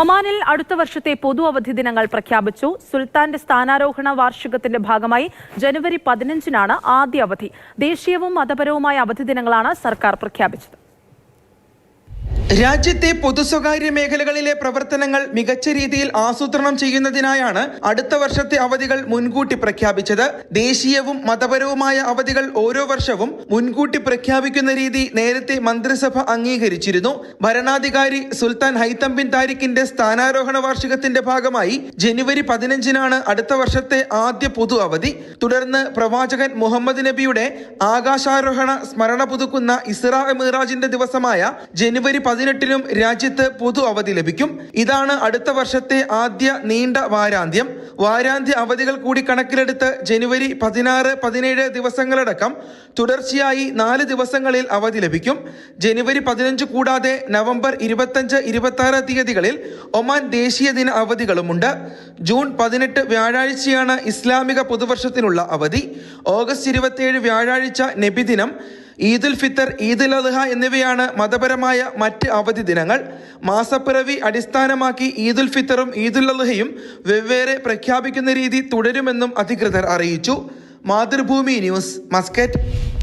ഒമാനിൽ അടുത്ത വർഷത്തെ പൊതു അവധി ദിനങ്ങൾ പ്രഖ്യാപിച്ചു. സുൽത്താന്റെ സ്ഥാനാരോഹണ വാർഷികത്തിന്റെ ഭാഗമായി ജനുവരി പതിനഞ്ചിനാണ് ആദ്യ അവധി. ദേശീയവും മതപരവുമായ അവധി ദിനങ്ങളാണ് സർക്കാർ പ്രഖ്യാപിച്ചത്. രാജ്യത്തെ പൊതു സ്വകാര്യ മേഖലകളിലെ പ്രവർത്തനങ്ങൾ മികച്ച രീതിയിൽ ആസൂത്രണം ചെയ്യുന്നതിനായാണ് അടുത്ത വർഷത്തെ അവധികൾ മുൻകൂട്ടി പ്രഖ്യാപിച്ചത്. ദേശീയവും മതപരവുമായ അവധികൾ ഓരോ വർഷവും മുൻകൂട്ടി പ്രഖ്യാപിക്കുന്ന രീതി നേരത്തെ മന്ത്രിസഭ അംഗീകരിച്ചിരുന്നു. ഭരണാധികാരി സുൽത്താൻ ഹൈത്തം ബിൻ താരിഖിന്റെ സ്ഥാനാരോഹണ വാർഷികത്തിന്റെ ഭാഗമായി ജനുവരി പതിനഞ്ചിനാണ് അടുത്ത വർഷത്തെ ആദ്യ പൊതു അവധി. തുടർന്ന് പ്രവാചകൻ മുഹമ്മദ് നബിയുടെ ആകാശാരോഹണ സ്മരണ പുതുക്കുന്ന ഇസ്രാ മിറാജിന്റെ ദിവസമായ ജനുവരി പതിനെട്ടിനും രാജ്യത്ത് പൊതു അവധി ലഭിക്കും. ഇതാണ് അടുത്ത വർഷത്തെ ആദ്യ നീണ്ട വാരാന്ത്യം. വാരാന്ത്യ അവധികൾ കൂടി കണക്കിലെടുത്ത് ജനുവരി പതിനാറ് പതിനേഴ് ദിവസങ്ങളടക്കം തുടർച്ചയായി നാല് ദിവസങ്ങളിൽ അവധി ലഭിക്കും. ജനുവരി പതിനഞ്ച് കൂടാതെ നവംബർ ഇരുപത്തഞ്ച് ഇരുപത്തി തീയതികളിൽ ഒമാൻ ദേശീയ ദിന അവധികളുമുണ്ട്. ജൂൺ പതിനെട്ട് വ്യാഴാഴ്ചയാണ് ഇസ്ലാമിക പുതുവർഷത്തിനുള്ള അവധി. ഓഗസ്റ്റ് ഇരുപത്തിയേഴ് വ്യാഴാഴ്ച നബിദിനം. ഈദുൽ ഫിത്തർ ഈദുൽ അദ്ഹ എന്നിവയാണ് മതപരമായ മറ്റ് അവധി ദിനങ്ങൾ. മാസപ്പിറവി അടിസ്ഥാനമാക്കി ഈദുൽ ഫിത്തറും ഈദുൽ അദ്ഹയും വെവ്വേറെ പ്രഖ്യാപിക്കുന്ന രീതി തുടരുമെന്നും അധികൃതർ അറിയിച്ചു. Mathrubhumi news Muscat.